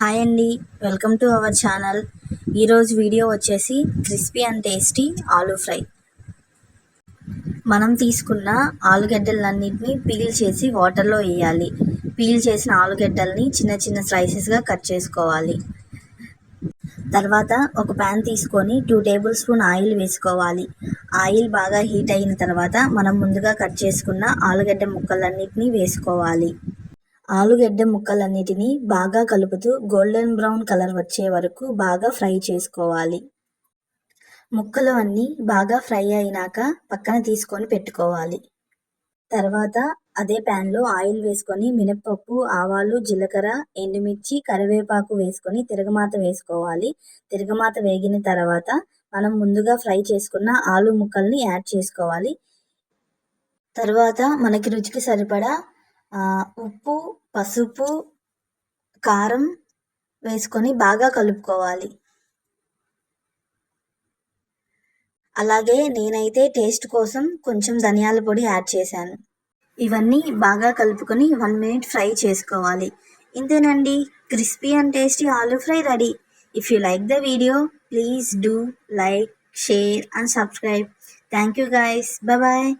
Hi అండి. Welcome to our channel. ఈరోజు video వచ్చేసి crispy and tasty aloo fry. మనం తీసుకున్న ఆలుగడ్డలన్నింటినీ పీల్ చేసి వాటర్లో వేయాలి. పీల్ చేసిన ఆలుగడ్డల్ని చిన్న చిన్న స్లైసెస్గా కట్ చేసుకోవాలి. తర్వాత ఒక ప్యాన్ తీసుకొని టూ టేబుల్ స్పూన్ ఆయిల్ వేసుకోవాలి. ఆయిల్ బాగా హీట్ అయిన తర్వాత మనం ముందుగా కట్ చేసుకున్న ఆలుగడ్డ ముక్కలన్నింటినీ వేసుకోవాలి. ఆలుగడ్డ ముక్కలన్నిటినీ బాగా కలుపుతూ గోల్డెన్ బ్రౌన్ కలర్ వచ్చే వరకు బాగా ఫ్రై చేసుకోవాలి. ముక్కలు అన్నీ బాగా ఫ్రై అయినాక పక్కన తీసుకొని పెట్టుకోవాలి. తర్వాత అదే ప్యాన్లో ఆయిల్ వేసుకొని మినప్పప్పు ఆవాలు జీలకర్ర ఎండుమిర్చి కరివేపాకు వేసుకొని తిరగమాత వేసుకోవాలి. తిరగమాత వేగిన తర్వాత మనం ముందుగా ఫ్రై చేసుకున్న ఆలు ముక్కల్ని యాడ్ చేసుకోవాలి. తర్వాత మనకి రుచికి సరిపడా ఉప్పు పసుపు కారం వేసుకొని బాగా కలుపుకోవాలి. అలాగే నేనైతే టేస్ట్ కోసం కొంచెం ధనియాల పొడి యాడ్ చేశాను. ఇవన్నీ బాగా కలుపుకొని వన్ మినిట్ ఫ్రై చేసుకోవాలి. ఇంతేనండి. Crispy and tasty aloo fry ready. If you like the video please do like share and subscribe thank you guys bye